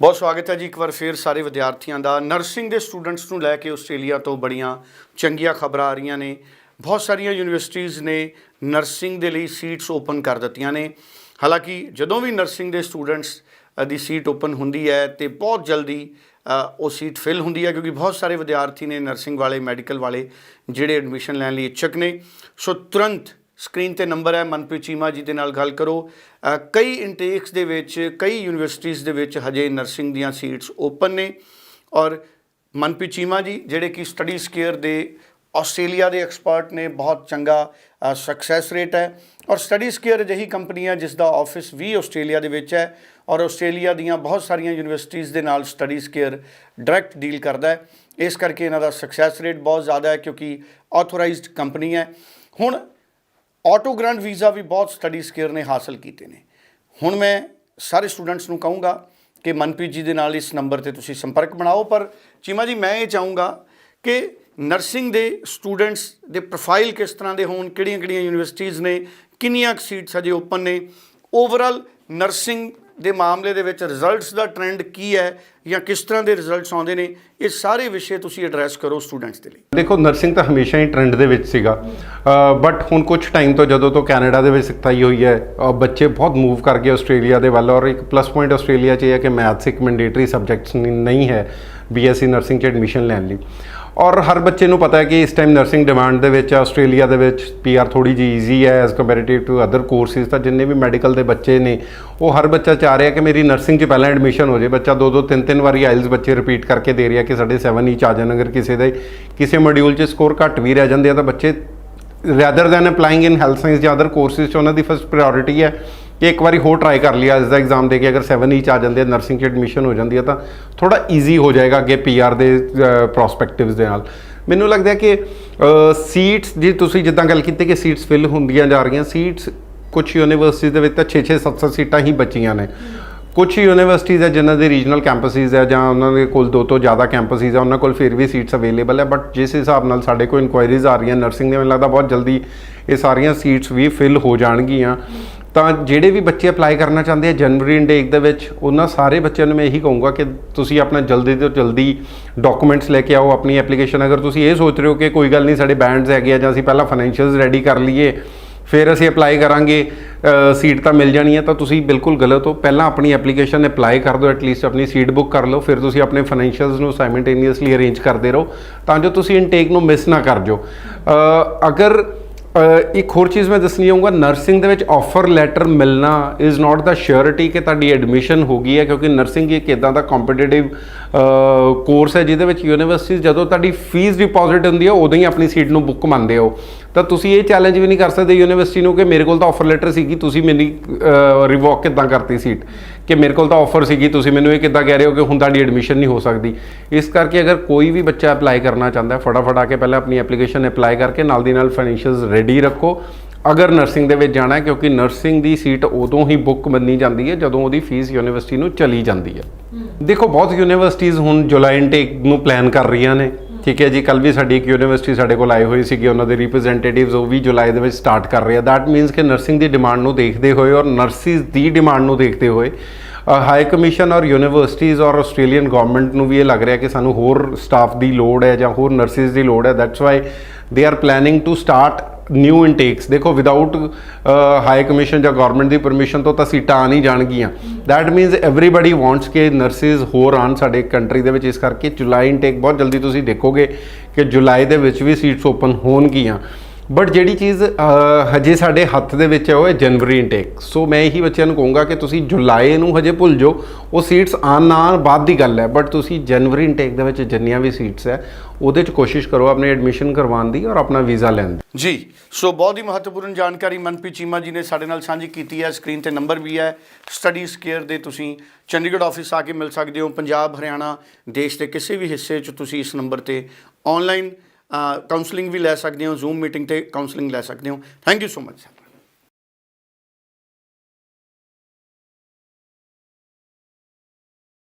ਬਹੁਤ ਸਵਾਗਤ ਹੈ ਜੀ ਇੱਕ ਵਾਰ ਫੇਰ ਸਾਰੇ ਵਿਦਿਆਰਥੀਆਂ ਦਾ। ਨਰਸਿੰਗ ਦੇ ਸਟੂਡੈਂਟਸ ਨੂੰ ਲੈ ਕੇ ਆਸਟ੍ਰੇਲੀਆ ਤੋਂ ਬੜੀਆਂ ਚੰਗੀਆਂ ਖਬਰਾਂ ਆ ਰਹੀਆਂ ਨੇ। ਬਹੁਤ ਸਾਰੀਆਂ ਯੂਨੀਵਰਸਿਟੀਆਂ ਨੇ ਨਰਸਿੰਗ ਦੇ ਲਈ ਸੀਟਸ ਓਪਨ ਕਰ ਦਿੱਤੀਆਂ ਨੇ। ਹਾਲਾਂਕਿ ਜਦੋਂ ਵੀ ਨਰਸਿੰਗ ਦੇ ਸਟੂਡੈਂਟਸ ਦੀ ਸੀਟ ਓਪਨ ਹੁੰਦੀ ਹੈ ਤੇ ਬਹੁਤ ਜਲਦੀ ਉਹ ਸੀਟ ਫਿਲ ਹੁੰਦੀ ਹੈ ਕਿਉਂਕਿ ਬਹੁਤ ਸਾਰੇ ਵਿਦਿਆਰਥੀ ਨੇ ਨਰਸਿੰਗ ਵਾਲੇ, ਮੈਡੀਕਲ ਵਾਲੇ ਜਿਹੜੇ ਐਡਮਿਸ਼ਨ ਲੈਣ ਲਈ ਇੱਛੁਕ ਨੇ। ਸੋ ਤੁਰੰਤ ਸਕਰੀਨ ਤੇ ਨੰਬਰ ਹੈ, ਮਨਪ੍ਰੀਤ ਚੀਮਾ ਜੀ ਦੇ ਨਾਲ ਗੱਲ ਕਰੋ। ਕਈ ਇਨਟੇਕਸ ਦੇ ਵਿੱਚ, ਕਈ ਯੂਨੀਵਰਸਿਟੀਜ਼ ਦੇ ਵਿੱਚ ਹਜੇ ਨਰਸਿੰਗ ਦੀਆਂ ਸੀਟਸ ਓਪਨ ਨੇ। ਔਰ ਮਨਪ੍ਰੀਤ ਚੀਮਾ ਜੀ, ਜਿਹੜੇ ਕਿ ਸਟੱਡੀ ਸਕੇਅਰ ਦੇ ਆਸਟ੍ਰੇਲੀਆ ਦੇ ਐਕਸਪਰਟ ਨੇ, ਬਹੁਤ ਚੰਗਾ ਸਕਸੈਸ ਰੇਟ ਹੈ। ਔਰ ਸਟੱਡੀ ਸਕੇਅਰ ਅਜਿਹੀ ਕੰਪਨੀ ਹੈ ਜਿਸ ਦਾ ਆਫਿਸ ਵੀ ਆਸਟ੍ਰੇਲੀਆ ਦੇ ਵਿੱਚ ਹੈ। ਔਰ ਆਸਟ੍ਰੇਲੀਆ ਦੀਆਂ ਬਹੁਤ ਸਾਰੀਆਂ ਯੂਨੀਵਰਸਿਟੀਜ਼ ਦੇ ਨਾਲ ਸਟੱਡੀ ਸਕੇਅਰ ਡਾਇਰੈਕਟ ਡੀਲ ਕਰਦਾ ਹੈ। ਇਸ ਕਰਕੇ ਇਹਨਾਂ ਦਾ ਸਕਸੈਸ ਰੇਟ ਬਹੁਤ ਜ਼ਿਆਦਾ ਹੈ, ਕਿਉਂਕਿ ਆਥੋਰਾਈਜ਼ਡ ਕੰਪਨੀ ਹੈ। ਹੁਣ ਆਟੋ ਗ੍ਰਾਂਟ ਵੀਜ਼ਾ ਵੀ ਬਹੁਤ ਸਟੱਡੀ ਸਕੇਅਰ ਨੇ ਹਾਸਲ ਕੀਤੇ ਨੇ। ਹੁਣ ਮੈਂ ਸਾਰੇ ਸਟੂਡੈਂਟਸ ਨੂੰ ਕਹੂੰਗਾ ਕਿ ਮਨਪ੍ਰੀਤ ਜੀ ਦੇ ਨਾਲ ਇਸ ਨੰਬਰ ਤੇ ਤੁਸੀਂ ਸੰਪਰਕ ਬਣਾਓ, ਪਰ ਚੀਮਾ ਜੀ, ਮੈਂ ਇਹ ਚਾਹੂੰਗਾ ਕਿ ਨਰਸਿੰਗ ਦੇ ਸਟੂਡੈਂਟਸ ਦੇ ਪ੍ਰੋਫਾਈਲ ਕਿਸ ਤਰ੍ਹਾਂ ਦੇ ਹੋਣ, ਕਿਹੜੀਆਂ-ਕਿਹੜੀਆਂ ਯੂਨੀਵਰਸਿਟੀਆਂ ਨੇ, ਕਿੰਨੀਆਂ ਸੀਟਸ ਹਜੇ ਓਪਨ ਨੇ। ਓਵਰਆਲ ਨਰਸਿੰਗ ਦੇ ਮਾਮਲੇ ਦੇ ਵਿੱਚ ਰਿਜ਼ਲਟਸ ਦਾ ਟ੍ਰੈਂਡ ਕੀ ਹੈ ਜਾਂ ਕਿਸ ਤਰ੍ਹਾਂ ਦੇ ਰਿਜ਼ਲਟਸ ਆਉਂਦੇ ਨੇ, ਇਹ ਸਾਰੇ ਵਿਸ਼ੇ ਤੁਸੀਂ ਐਡਰੈਸ ਕਰੋ ਸਟੂਡੈਂਟਸ ਦੇ ਲਈ। ਦੇਖੋ ਨਰਸਿੰਗ ਤਾਂ ਹਮੇਸ਼ਾ ਹੀ ਟ੍ਰੈਂਡ ਦੇ ਵਿੱਚ ਸੀਗਾ। ਬਟ ਹੁਣ ਕੁਝ ਟਾਈਮ ਤੋਂ ਜਦੋਂ ਤੋਂ ਕੈਨੇਡਾ ਦੇ ਵਿੱਚ ਸਿਖਤਾਈ ਹੋਈ ਹੈ ਬੱਚੇ ਬਹੁਤ ਮੂਵ ਕਰ ਗਏ ਆਸਟ੍ਰੇਲੀਆ ਦੇ ਵੱਲ ਔਰ ਇੱਕ ਪਲੱਸ ਪੁਆਇੰਟ ਆਸਟ੍ਰੇਲੀਆ 'ਚ ਇਹ ਹੈ ਕਿ ਮੈਥਸ ਇੱਕ ਮੈਂਡੇਟਰੀ ਸਬਜੈਕਟਸ ਨਹੀਂ ਹੈ ਬੀਐਸਸੀ ਨਰਸਿੰਗ 'ਚ ਐਡਮਿਸ਼ਨ ਲੈਣ ਲਈ। ਔਰ ਹਰ ਬੱਚੇ ਨੂੰ ਪਤਾ ਹੈ ਕਿ ਇਸ ਟਾਈਮ ਨਰਸਿੰਗ ਡਿਮਾਂਡ ਦੇ ਵਿੱਚ, ਆਸਟ੍ਰੇਲੀਆ ਦੇ ਵਿੱਚ ਪੀਆਰ ਥੋੜੀ ਜੀ ਈਜ਼ੀ ਹੈ as comparative to other courses ਤਾਂ ਜਿੰਨੇ ਵੀ ਮੈਡੀਕਲ ਦੇ ਬੱਚੇ ਨੇ, ਉਹ ਹਰ ਬੱਚਾ ਚਾਹ ਰਿਹਾ ਕਿ ਮੇਰੀ ਨਰਸਿੰਗ 'ਚ ਪਹਿਲਾਂ ਐਡਮਿਸ਼ਨ ਹੋ ਜੇ ਬੱਚਾ ਦੋ ਦੋ, ਤਿੰਨ ਤਿੰਨ ਵਾਰੀ ਆਇਲਸ ਬੱਚੇ ਰਿਪੀਟ ਕਰਕੇ ਦੇ ਰਿਹਾ ਕਿ ਸਾਡੇ 7 ਈਚ ਆ ਜਾਣ। ਅਗਰ ਕਿਸੇ ਦੇ, ਕਿਸੇ ਮੋਡਿਊਲ 'ਚ ਸਕੋਰ ਘੱਟ ਵੀ ਰਹਿ ਜਾਂਦੇ ਆ ਤਾਂ ਬੱਚੇ rather than applying in health science ਜਾਂ ਅਦਰ ਕੋਰਸਿਸ 'ਚ ਉਹਨਾਂ ਦੀ ਫਸਟ ਪ੍ਰਾਇੋਰਟੀ ਹੈ। ਕਿ ਇੱਕ ਵਾਰੀ ਹੋਰ ਟਰਾਈ ਕਰ ਲਿਆ ਇਸ ਦਾ ਐਗਜ਼ਾਮ ਦੇ ਕੇ ਅਗਰ 7 ਈਚ ਆ ਜਾਂਦੇ ਆ ਨਰਸਿੰਗ 'ਚ ਐਡਮਿਸ਼ਨ ਹੋ ਜਾਂਦੀ ਹੈ ਤਾਂ ਥੋੜਾ ਈਜ਼ੀ ਹੋ ਜਾਏਗਾ ਅੱਗੇ ਪੀਆਰ ਦੇ ਪ੍ਰੋਸਪੈਕਟਿਵਸ ਦੇ ਨਾਲ। ਮੈਨੂੰ ਲੱਗਦਾ ਕਿ ਸੀਟਸ ਜੇ ਤੁਸੀਂ ਜਿੱਦਾਂ ਗੱਲ ਕੀਤੀ ਕਿ ਸੀਟਸ ਫਿਲ ਹੁੰਦੀਆਂ ਜਾ ਰਹੀਆਂ ਸੀਟਸ ਕੁਝ ਯੂਨੀਵਰਸਿਟੀ ਦੇ ਵਿੱਚ ਤਾਂ 6-6 7-7 ਸੀਟਾਂ ਹੀ ਬਚੀਆਂ ਨੇ। ਕੁਝ ਯੂਨੀਵਰਸਿਟੀਜ਼ ਹੈ ਜਿਨ੍ਹਾਂ ਦੇ ਰੀਜਨਲ ਕੈਂਪਸਿਸ ਹੈ ਜਾਂ ਉਹਨਾਂ ਦੇ ਕੋਲ ਦੋ ਤੋਂ ਜ਼ਿਆਦਾ ਕੈਂਪਸਿਸ ਹੈ ਉਹਨਾਂ ਕੋਲ ਫਿਰ ਵੀ ਸੀਟਸ ਅਵੇਲੇਬਲ ਹੈ ਬਟ ਜਿਸ ਹਿਸਾਬ ਨਾਲ ਸਾਡੇ ਕੋਲ ਇਨਕੁਆਇਰੀਜ਼ ਆ ਰਹੀਆਂ ਨਰਸਿੰਗ ਦੇ ਮੈਨੂੰ ਲੱਗਦਾ ਬਹੁਤ ਜਲਦੀ ਇਹ ਸਾਰੀਆਂ ਸੀਟਸ ਵੀ ਫਿਲ ਹੋ ਜਾਣਗੀਆਂ। ਤਾਂ ਜਿਹੜੇ ਵੀ ਬੱਚੇ ਅਪਲਾਈ ਕਰਨਾ ਚਾਹੁੰਦੇ ਆ ਜਨਵਰੀ ਇਨਟੇਕ ਦੇ ਵਿੱਚ, ਉਹਨਾਂ ਸਾਰੇ ਬੱਚਿਆਂ ਨੂੰ ਮੈਂ ਇਹੀ ਕਹੂੰਗਾ ਕਿ ਤੁਸੀਂ ਆਪਣਾ ਜਲਦੀ ਤੋਂ ਜਲਦੀ ਡਾਕੂਮੈਂਟਸ ਲੈ ਕੇ ਆਓ, ਆਪਣੀ ਐਪਲੀਕੇਸ਼ਨ ਅਗਰ ਤੁਸੀਂ ਇਹ ਸੋਚ ਰਹੇ ਹੋ ਕਿ ਕੋਈ ਗੱਲ ਨਹੀਂ, ਸਾਡੇ ਬੈਂਡਸ ਹੈਗੇ ਆ ਜਾਂ ਅਸੀਂ ਪਹਿਲਾਂ ਫਾਈਨੈਂਸ਼ੀਅਲਸ ਰੈਡੀ ਕਰ ਲਈਏ, ਫਿਰ ਅਸੀਂ ਅਪਲਾਈ ਕਰਾਂਗੇ ਸੀਟ ਤਾਂ ਮਿਲ ਜਾਣੀ ਹੈ ਤਾਂ ਤੁਸੀਂ ਬਿਲਕੁਲ ਗਲਤ ਹੋ। ਪਹਿਲਾਂ ਆਪਣੀ ਐਪਲੀਕੇਸ਼ਨ ਅਪਲਾਈ ਕਰ ਦਿਓ ਐਟਲੀਸਟ ਆਪਣੀ ਸੀਟ ਬੁੱਕ ਕਰ ਲਓ, ਫਿਰ ਤੁਸੀਂ ਆਪਣੇ ਫਾਈਨੈਂਸ਼ੀਅਲਸ ਨੂੰ ਸਾਈਮਲਟੇਨੀਅਸਲੀ ਅਰੇਂਜ ਕਰਦੇ ਰਹੋ। ਤਾਂ ਜੋ ਤੁਸੀਂ ਇਨਟੇਕ ਨੂੰ ਮਿਸ ਨਾ ਕਰ ਜਾਓ। ਅਗਰ ਇੱਕ ਹੋਰ ਚੀਜ਼ ਮੈਂ ਦੱਸਣੀ ਚਾਹੂੰਗਾ ਨਰਸਿੰਗ ਦੇ ਵਿੱਚ ਆਫਰ ਲੈਟਰ ਮਿਲਣਾ ਇਜ਼ ਨਾਟ ਦਾ ਸ਼ੋਰਿਟੀ ਕਿ ਤੁਹਾਡੀ ਐਡਮਿਸ਼ਨ ਹੋ ਗਈ ਹੈ, ਕਿਉਂਕਿ ਨਰਸਿੰਗ ਇੱਕ ਇਦਾਂ ਦਾ ਕੰਪੀਟੀਟਿਵ ਕੋਰਸ ਹੈ ਜਿਹਦੇ ਵਿੱਚ ਯੂਨੀਵਰਸਿਟੀ ਜਦੋਂ ਤੁਹਾਡੀ ਫੀਸ ਡਿਪੋਜ਼ਿਟ ਹੁੰਦੀ ਹੈ, ਉਦੋਂ ਹੀ ਆਪਣੀ ਸੀਟ ਨੂੰ ਬੁੱਕ ਮੰਨਦੇ ਹੋ। ਤਾਂ ਤੁਸੀਂ ਇਹ ਚੈਲੰਜ ਵੀ ਨਹੀਂ ਕਰ ਸਕਦੇ ਯੂਨੀਵਰਸਿਟੀ ਨੂੰ ਕਿ ਮੇਰੇ ਕੋਲ ਤਾਂ ਆਫਰ ਲੈਟਰ ਸੀਗੀ, ਤੁਸੀਂ ਮੇਰੀ ਰਿਵੋਕ ਕਿੱਦਾਂ ਕਰਤੀ ਸੀਟ ਕਿ ਮੇਰੇ ਕੋਲ ਤਾਂ ਆਫਰ ਸੀਗੀ, ਤੁਸੀਂ ਮੈਨੂੰ ਇਹ ਕਿੱਦਾਂ ਕਹਿ ਰਹੇ ਹੋ ਕਿ ਹੁਣ ਤੁਹਾਡੀ ਐਡਮਿਸ਼ਨ ਨਹੀਂ ਹੋ ਸਕਦੀ? ਇਸ ਕਰਕੇ ਅਗਰ ਕੋਈ ਵੀ ਬੱਚਾ ਅਪਲਾਈ ਕਰਨਾ ਚਾਹੁੰਦਾ ਹੈ, ਫਟਾਫਟ ਆ ਕੇ ਪਹਿਲਾਂ ਆਪਣੀ ਐਪਲੀਕੇਸ਼ਨ ਅਪਲਾਈ ਕਰਕੇ ਨਾਲ ਦੀ ਨਾਲ ਫਾਈਨੈਂਸ਼ੀਅਲਸ ਰੈਡੀ ਰੱਖੋ। ਅਗਰ ਨਰਸਿੰਗ ਦੇ ਵਿੱਚ ਜਾਣਾ ਕਿਉਂਕਿ ਨਰਸਿੰਗ ਦੀ ਸੀਟ ਉਦੋਂ ਹੀ ਬੁੱਕ ਮੰਨੀ ਜਾਂਦੀ ਹੈ ਜਦੋਂ ਉਹਦੀ ਫੀਸ ਯੂਨੀਵਰਸਿਟੀ ਨੂੰ ਚਲੀ ਜਾਂਦੀ ਹੈ। ਦੇਖੋ ਬਹੁਤ ਯੂਨੀਵਰਸਿਟੀਜ਼ ਹੁਣ ਜੁਲਾਈ ਇਨਟੇਕ ਨੂੰ ਪਲਾਨ ਕਰ ਰਹੀਆਂ ਨੇ। ਠੀਕ ਹੈ ਜੀ ਕੱਲ ਵੀ ਸਾਡੀ ਇੱਕ ਯੂਨੀਵਰਸਿਟੀ ਸਾਡੇ ਕੋਲ ਆਏ ਹੋਏ ਸੀਗੇ ਉਹਨਾਂ ਦੇ ਰਿਪਰੈਜ਼ੈਂਟੇਟਿਵਸ ਉਹ ਵੀ ਜੁਲਾਈ ਦੇ ਵਿੱਚ ਸਟਾਰਟ ਕਰ ਰਹੇ ਆ। ਦੈਟ ਮੀਨਸ ਕਿ ਨਰਸਿੰਗ ਦੀ ਡਿਮਾਂਡ ਨੂੰ ਦੇਖਦੇ ਹੋਏ ਔਰ ਨਰਸਿਸ ਦੀ ਡਿਮਾਂਡ ਨੂੰ ਦੇਖਦੇ ਹੋਏ ਹਾਈ ਕਮਿਸ਼ਨ ਔਰ ਯੂਨੀਵਰਸਿਟੀਜ਼ ਔਰ ਆਸਟ੍ਰੇਲੀਅਨ ਗਵਰਨਮੈਂਟ ਨੂੰ ਵੀ ਇਹ ਲੱਗ ਰਿਹਾ ਕਿ ਸਾਨੂੰ ਹੋਰ ਸਟਾਫ ਦੀ ਲੋੜ ਹੈ ਜਾਂ ਹੋਰ ਨਰਸਿਸ ਦੀ ਲੋੜ ਹੈ। That's why they are planning to start new intakes ਦੇਖੋ ਵਿਦਆਊਟ ਹਾਈ ਕਮਿਸ਼ਨ ਜਾਂ ਗਵਰਨਮੈਂਟ ਦੀ ਪਰਮਿਸ਼ਨ ਤੋਂ ਤਾਂ ਸੀਟਾਂ ਆ ਨਹੀਂ ਜਾਣਗੀਆਂ। ਦੈਟ ਮੀਨਸ ਐਵਰੀਬਾਡੀ ਵਾਂਟਸ ਕਿ ਨਰਸਿਸ ਹੋਰ ਆਣ ਸਾਡੇ ਕੰਟਰੀ ਦੇ ਵਿੱਚ। ਇਸ ਕਰਕੇ ਜੁਲਾਈ ਇਨਟੇਕ ਬਹੁਤ ਜਲਦੀ ਤੁਸੀਂ ਦੇਖੋਗੇ ਕਿ ਜੁਲਾਈ ਦੇ ਵਿੱਚ ਵੀ ਸੀਟਸ ਓਪਨ ਹੋਣਗੀਆਂ। ਬਟ ਜਿਹੜੀ ਚੀਜ਼ ਹਜੇ ਸਾਡੇ ਹੱਥ ਦੇ ਵਿੱਚ ਹੈ, ਉਹ ਹੈ ਜਨਵਰੀ ਇਨਟੇਕ ਸੋ ਮੈਂ ਇਹੀ ਬੱਚਿਆਂ ਨੂੰ ਕਹੂੰਗਾ ਕਿ ਤੁਸੀਂ ਜੁਲਾਈ ਨੂੰ ਹਜੇ ਭੁੱਲ ਜਾਓ। ਉਹ ਸੀਟਸ ਆਉਣ ਨਾ ਬਾਅਦ ਦੀ ਗੱਲ ਹੈ ਬਟ ਤੁਸੀਂ ਜਨਵਰੀ ਇਨਟੇਕ ਦੇ ਵਿੱਚ ਜਿੰਨੀਆਂ ਵੀ ਸੀਟਸ ਹੈ, ਉਹਦੇ 'ਚ ਕੋਸ਼ਿਸ਼ ਕਰੋ ਆਪਣੇ ਐਡਮਿਸ਼ਨ ਕਰਵਾਉਣ ਦੀ ਔਰ ਆਪਣਾ ਵੀਜ਼ਾ ਲੈਣ ਦੀ। ਜੀ ਸੋ ਬਹੁਤ ਹੀ ਮਹੱਤਵਪੂਰਨ ਜਾਣਕਾਰੀ ਮਨਪ੍ਰੀਤ ਚੀਮਾ ਜੀ ਨੇ ਸਾਡੇ ਨਾਲ ਸਾਂਝੀ ਕੀਤੀ ਹੈ। ਸਕਰੀਨ ਤੇ ਨੰਬਰ ਵੀ ਹੈ। ਸਟੱਡੀ ਸਕੇਅਰ ਦੇ ਤੁਸੀਂ ਚੰਡੀਗੜ੍ਹ ਆਫਿਸ ਆ ਕੇ ਮਿਲ ਸਕਦੇ ਹੋ। ਪੰਜਾਬ, ਹਰਿਆਣਾ, ਦੇਸ਼ ਦੇ ਕਿਸੇ ਵੀ ਹਿੱਸੇ 'ਚ ਤੁਸੀਂ ਇਸ ਨੰਬਰ ਤੇ ਆਨਲਾਈਨ ਕਾਉਂਸਲਿੰਗ ਵੀ ਲੈ ਸਕਦੇ ਹੋ ਜ਼ੂਮ ਮੀਟਿੰਗ ਤੇ ਕਾਉਂਸਲਿੰਗ ਲੈ ਸਕਦੇ ਹੋ। Thank you so much